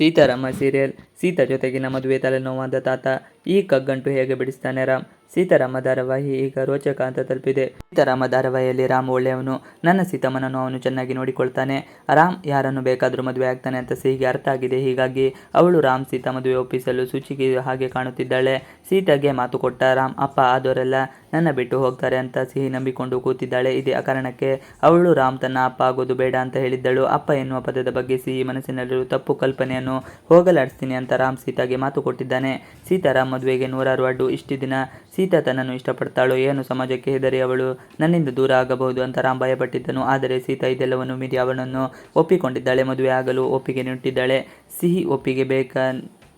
Seetharama serial Sita ಜೊತೆಗಿನ ಮದುವೆ ತಲೆನೋವಾದ ತಾತ ಈ ಕಗ್ಗಂಟು ಹೇಗೆ ಬಿಡಿಸ್ತಾನೆ ರಾಮ್? ಸೀತಾರಾಮ ಧಾರಾವಾಹಿ ಈಗ ರೋಚಕ ಅಂತ ತಲುಪಿದೆ. ಸೀತಾರಾಮ ಧಾರಾವಾಹಿಯಲ್ಲಿ ರಾಮ್ ಒಳ್ಳೆಯವನು. ನನ್ನ ಸೀತಮ್ಮನನ್ನು ಅವನು ಚೆನ್ನಾಗಿ ನೋಡಿಕೊಳ್ತಾನೆ. ರಾಮ್ ಯಾರನ್ನು ಬೇಕಾದರೂ ಮದುವೆ ಆಗ್ತಾನೆ ಅಂತ ಸಿಹಿಗೆ ಅರ್ಥ ಆಗಿದೆ. ಹೀಗಾಗಿ ಅವಳು ರಾಮ್ ಸೀತಾ ಮದುವೆ ಒಪ್ಪಿಸಲು ಸೂಚಿಗೆ ಹಾಗೆ ಕಾಣುತ್ತಿದ್ದಾಳೆ. ಸೀತಾಗೆ ಮಾತು ಕೊಟ್ಟ ರಾಮ್, ಅಪ್ಪ, ಆದವರೆಲ್ಲ ನನ್ನ ಬಿಟ್ಟು ಹೋಗ್ತಾರೆ ಅಂತ ಸಿಹಿ ನಂಬಿಕೊಂಡು ಕೂತಿದ್ದಾಳೆ. ಇದೇ ಕಾರಣಕ್ಕೆ ಅವಳು ರಾಮ್ ತನ್ನ ಅಪ್ಪ ಆಗೋದು ಬೇಡ ಅಂತ ಹೇಳಿದ್ದಳು. ಅಪ್ಪ ಎನ್ನುವ ಪದದ ಬಗ್ಗೆ ಸಿಹಿ ಮನಸ್ಸಿನಲ್ಲಿರುವ ತಪ್ಪು ಕಲ್ಪನೆಯನ್ನು ಹೋಗಲಾಡಿಸ್ತೀನಿ ಅಂತ ರಾಮ್ ಸೀತಾಗೆ ಮಾತು ಕೊಟ್ಟಿದ್ದಾನೆ. ಸೀತಾರಾಮ್ ಮದುವೆಗೆ ನೂರಾರು ಅಡ್ಡು, ಇಷ್ಟು ದಿನ ಸೀತಾ ತನ್ನನ್ನು ಇಷ್ಟಪಡ್ತಾಳೋ ಏನು ಸಮಾಜಕ್ಕೆ ಹೆದರಿ ಅವಳು. ನನ್ನಿಂದ ದೂರ ಆಗಬಹುದು ಅಂತ ರಾಮ್ ಭಯಪಟ್ಟಿದ್ದನು. ಆದರೆ ಸೀತಾ ಇದೆಲ್ಲವನ್ನು ಮೀರಿ ಅವನನ್ನು ಒಪ್ಪಿಕೊಂಡಿದ್ದಾಳೆ. ಮದುವೆ ಆಗಲು ಒಪ್ಪಿಗೆ ನೀಡುತ್ತಿದ್ದಾಳೆ. ಸಿಹಿ ಒಪ್ಪಿಗೆ ಬೇಕಾ,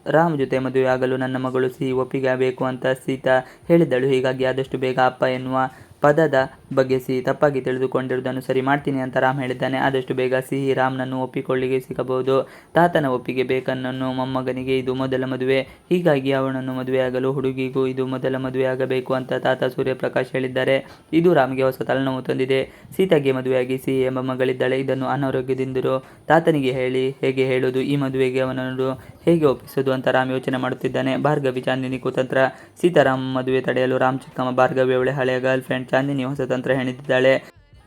ರಾಮ್ ಜೊತೆ ಮದುವೆ ಆಗಲು ನನ್ನ ಮಗಳು ಸಿಹಿ ಒಪ್ಪಿಗೆ ಬೇಕು ಅಂತ ಸೀತಾ ಹೇಳಿದ್ದಳು. ಹೀಗಾಗಿ ಆದಷ್ಟು ಬೇಗ ಅಪ್ಪ ಎನ್ನುವ ಪದದ ಬಗ್ಗೆ ಸಿಹಿ ತಪ್ಪಾಗಿ ತಿಳಿದುಕೊಂಡಿರುವುದನ್ನು ಸರಿ ಮಾಡ್ತೀನಿ ಅಂತ ರಾಮ್ ಹೇಳಿದ್ದಾನೆ. ಆದಷ್ಟು ಬೇಗ ಸಿಹಿ ರಾಮ್ನನ್ನು ಒಪ್ಪಿಕೊಳ್ಳಿಗೆ ಸಿಗಬಹುದು. ತಾತನ ಒಪ್ಪಿಗೆ ಬೇಕನ್ನನ್ನು ಮೊಮ್ಮಗನಿಗೆ ಇದು ಮೊದಲ ಮದುವೆ. ಹೀಗಾಗಿ ಅವನನ್ನು ಮದುವೆಯಾಗಲು ಹುಡುಗಿಗೂ ಇದು ಮೊದಲ ಮದುವೆ ಆಗಬೇಕು ಅಂತ ತಾತ ಸೂರ್ಯಪ್ರಕಾಶ್ ಹೇಳಿದ್ದಾರೆ. ಇದು ರಾಮ್ಗೆ ಹೊಸ ತಲೆನೋವು ತಂದಿದೆ. ಸೀತಾಗೆ ಮದುವೆಯಾಗಿ ಸಿಹಿ ಎಂಬ ಮಗಳಿದ್ದಾಳೆ. ಇದನ್ನು ಅನಾರೋಗ್ಯದಿಂದಿರೋ ತಾತನಿಗೆ ಹೇಳಿ ಹೇಗೆ ಹೇಳೋದು, ಈ ಮದುವೆಗೆ ಅವನನ್ನು ಹೇಗೆ ಒಪ್ಪಿಸೋದು ಅಂತ ರಾಮ್ ಯೋಚನೆ ಮಾಡುತ್ತಿದ್ದಾನೆ. ಭಾರ್ಗವಿ ಚಾಂದಿನಿ ಕುತಂತ್ರ, ಸೀತಾರಾಮ್ ಮದುವೆ ತಡೆಯಲು ರಾಮ್ ಚಿಕ್ಕಮ್ಮ ಭಾರ್ಗವಿ ಅವಳೆ ಹಳೆಯ ಗರ್ಲ್ ಫ್ರೆಂಡ್ ಚಾಂದಿನಿ ಹೊಸ ತಂತ್ರ ಹೆಣೆದಿದ್ದಾಳೆ.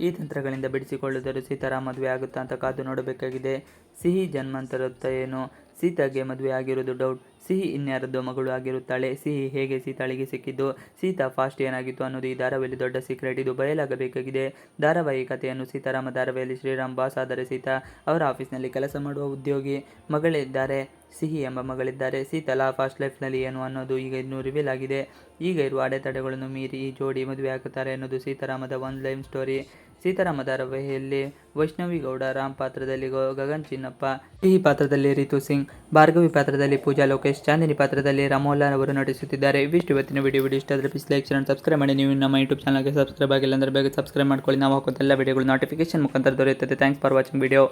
ಈ ತಂತ್ರಗಳಿಂದ ಬಿಡಿಸಿಕೊಳ್ಳುವುದರು ಸೀತಾರಾಮ್ ಮದುವೆ ಆಗುತ್ತಾ ಅಂತ ಕಾದು ನೋಡಬೇಕಾಗಿದೆ. ಸಿಹಿ ಜನ್ಮಂತರತ್ತ ಏನು? ಸೀತಾಗೆ ಮದುವೆ ಆಗಿರೋದು ಡೌಟ್. ಸಿಹಿ ಇನ್ಯಾರದ್ದು ಮಗಳು ಆಗಿರುತ್ತಾಳೆ? ಸಿಹಿ ಹೇಗೆ ಸೀತಾಳಿಗೆ ಸಿಕ್ಕಿದ್ದು? ಸೀತಾ ಫಾಸ್ಟ್ ಏನಾಗಿತ್ತು ಅನ್ನೋದು ಈ ಧಾರಾವಾಹಿಯಲ್ಲಿ ದೊಡ್ಡ ಸೀಕ್ರೆಟ್ ಇದು ಬಯಲಾಗಬೇಕಾಗಿದೆ ಧಾರಾವಾಹಿ ಕಥೆಯನ್ನು ಸೀತಾರಾಮ ಧಾರಾವಾಹಿಯಲ್ಲಿ ಶ್ರೀರಾಮ್ ಬಾಸ್, ಆದರೆ ಸೀತಾ ಅವರ ಆಫೀಸ್ನಲ್ಲಿ ಕೆಲಸ ಮಾಡುವ ಉದ್ಯೋಗಿ ಮಗಳಿದ್ದಾರೆ. ಸಿಹಿ ಎಂಬ ಮಗಳಿದ್ದಾರೆ. ಸೀತಾ ಲಾ ಫಾಸ್ಟ್ ಲೈಫ್ನಲ್ಲಿ ಏನು ಅನ್ನೋದು ಈಗ ಇನ್ನೂ ರಿವೀಲ್ ಆಗಿದೆ. ಈಗ ಇರುವ ಅಡೆತಡೆಗಳನ್ನು ಮೀರಿ ಈ ಜೋಡಿ ಮದುವೆ ಹಾಕುತ್ತಾರೆ ಅನ್ನೋದು ಸೀತಾರಾಮದ ಒನ್ ಲೈನ್ ಸ್ಟೋರಿ ಸೀತಾರಾಮ ಧಾರಾವಾಹಿಯಲ್ಲಿ ವೈಷ್ಣವಿ ಗೌಡ, ರಾಮ್ ಪಾತ್ರದಲ್ಲಿ ಗಗನ್ ಚಿನ್ನಪ್ಪ, ಸಿಹಿ ಪಾತ್ರದಲ್ಲಿ ರಿತು ಸಿಂಗ್, ಭಾರ್ಗವಿ ಪಾತ್ರದಲ್ಲಿ ಪೂಜಾ ಲೋಕೇಶ್ ಚಾಂದಿನಿ ಪಾತ್ರದಲ್ಲಿ ರಾಮೋಲ್ಲಾ ಅವರು ನಟಿಸುತ್ತಿದ್ದಾರೆ. ಇವಿಷ್ಟು ಇವತ್ತಿನ ವಿಡಿಯೋ. ವಿಡಿಯೋ ಇಷ್ಟ ಆದರೆ ಪ್ಲೀಸ್ ಲೈಕ್ ಚಾನಲ್ ಸಬ್ಸ್ಕ್ರೈಬ್ ಮಾಡಿ. ನೀವು ನಮ್ಮ ಯೂಟ್ಯೂಬ್ ಚಾನಲ್ಗೆ ಸಬ್ಸ್ಕ್ರೈಬ್ ಆಗಿಲ್ಲ ಅಂದರೆ ಬೇಗ ಸಬ್ಸ್ಕ್ರೈಬ್ ಮಾಡ್ಕೊಳ್ಳಿ. ನಾವು ಹಾಕೋದೆಲ್ಲ ವಿಡಿಯೋಗಳು ನೋಟಿಫಿಕೇಶನ್ ಮುಖಾಂತರ ದೊರೆಯುತ್ತದೆ. Thanks for watching video